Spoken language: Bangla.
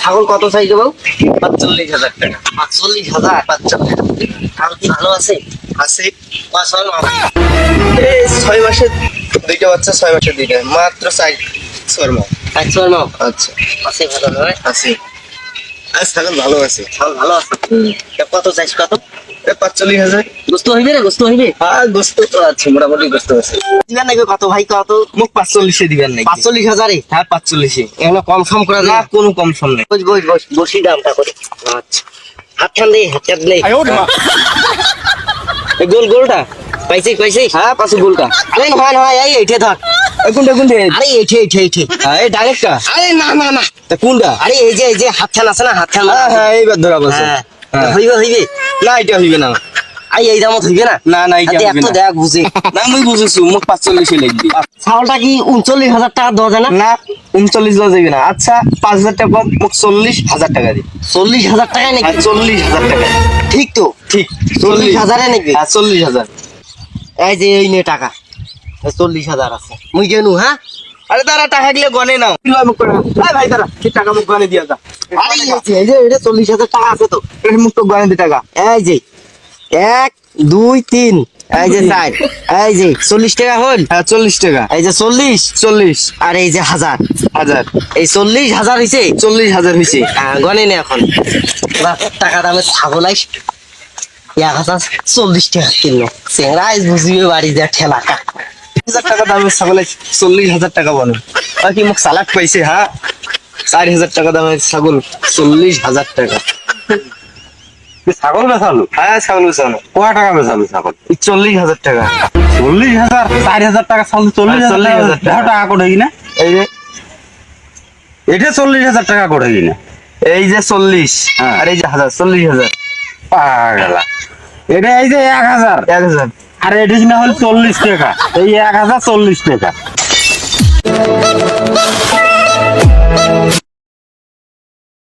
ছাগল কত চাই দেবো পাঁচচল্লিশ হাজার টাকা। পাঁচচল্লিশ হাজার পাঁচচল্লিশ ছাগল কি ভালো আছে? আছে। পাঁচ মাস। এই ছয় মাসের দুইটা বাচ্চা ছয় মাসের দুইটা। মাত্র চার ছয় মাস পাঁচ ছয় মাস আচ্ছা। আছে ভালো নয় আছে আর ছাগল ভালো আছে। ছাগল ভালো আছে? কত চাইছ কত? পাঁচচল্লিশ হাজার। গোস্ত হইবে রে গোস্ত হইবে? আর গোস্ত তো আছে মোটামুটি গোস্ত আছে। দিবেন নাকি কত ভাই? কত? মুখ পাঁচচল্লিশে দিবেন নাকি? পাঁচচল্লিশ হাজারে? হ্যাঁ পাঁচচল্লিশে। এগুলো কম সম করে না কোনো কম সম নেই। বস বস বস বসি দামটা করে। আচ্ছা। হাত টান দে হাত টান দে এই গোল গোলটা? পাইছি পাইছি। হ্যাঁ পাঁচশো গোলটা। আরে নয় নয় এই এইটে ধর। এই কোনটা কোনটা? আরে এইটে এইটে এইটে হ্যাঁ এই ডাইরেক্টটা আরে না না না। তা কোনটা? আরে এই যে এই যে হাত টান আছে না হাত টান হ্যাঁ হ্যাঁ এইবার ধরা বলছে। হ্যাঁ। হ্যাঁ। হইবে হইবে। না এটা হইবে না। আই এই দামত হইবে না? না না এটা এত দেখ বুঝে না মুই বুঝেছি মুখ পাঁচচল্লিশে লিখবি ছাগলটা কি উনচল্লিশ হাজার টাকা দেওয়া যায় না? উনচল্লিশ দেওয়া যাবে না। আচ্ছা পাঁচ হাজার টাকা কম মুখ চল্লিশ হাজার টাকা দিই চল্লিশ হাজার টাকায় নাকি? আর চল্লিশ হাজার টাকা। ঠিক তো? ঠিক চল্লিশ হাজারে নাকি? হ্যাঁ চল্লিশ হাজার এই যে এই নে টাকা। এই চল্লিশ হাজার আছে। মুই গেনু হ্যাঁ আরে তারা টাকা গেলে গনে নাও। ভাই তারা টাকা মুখ গনে দিয়া যা। আরে এই যে এটা চল্লিশ হাজার টাকা আছে তো। এটা মুখ তো গনে দি টাকা। এই যে এক দুই তিন। এই যে চার। এই যে চল্লিশ টাকা হল? হ্যাঁ চল্লিশ টাকা। এই যে চল্লিশ? চল্লিশ। আর এই যে হাজার। হাজার। এই চল্লিশ হাজার হয়েছে চল্লিশ হাজার হয়েছে গনে নে এখন। টাকা দামে ছাগল আইস। এক হাজার চল্লিশ টাকা কিনলো। চেংরা আইস বুঝিবে বাড়ি যা ঠেলা হাজার টাকা দামের ছাগলে চল্লিশ হাজার টাকা বনে আর কি মুখ সালাক পাইছে হ্যাঁ চার হাজার টাকা দামের ছাগল চল্লিশ হাজার টাকা। ছাগল বেচালো? হ্যাঁ ছাগল বেচানো কয় টাকা বেচালো ছাগল? চল্লিশ হাজার টাকা। চল্লিশ হাজার? চার হাজার টাকা ছাগল চল্লিশ হ্যাঁ, হাজার। টাকা করে কিনা? এই যে এটা চল্লিশ হাজার টাকা করে কিনা? এই যে চল্লিশ হ্যাঁ। আর এই যে হাজার চল্লিশ হাজার। পাগলা। এটা এই যে এক হাজার। এক হাজার। আর এটা না হল চল্লিশ টাকা এই এক হাজার চল্লিশ টাকা।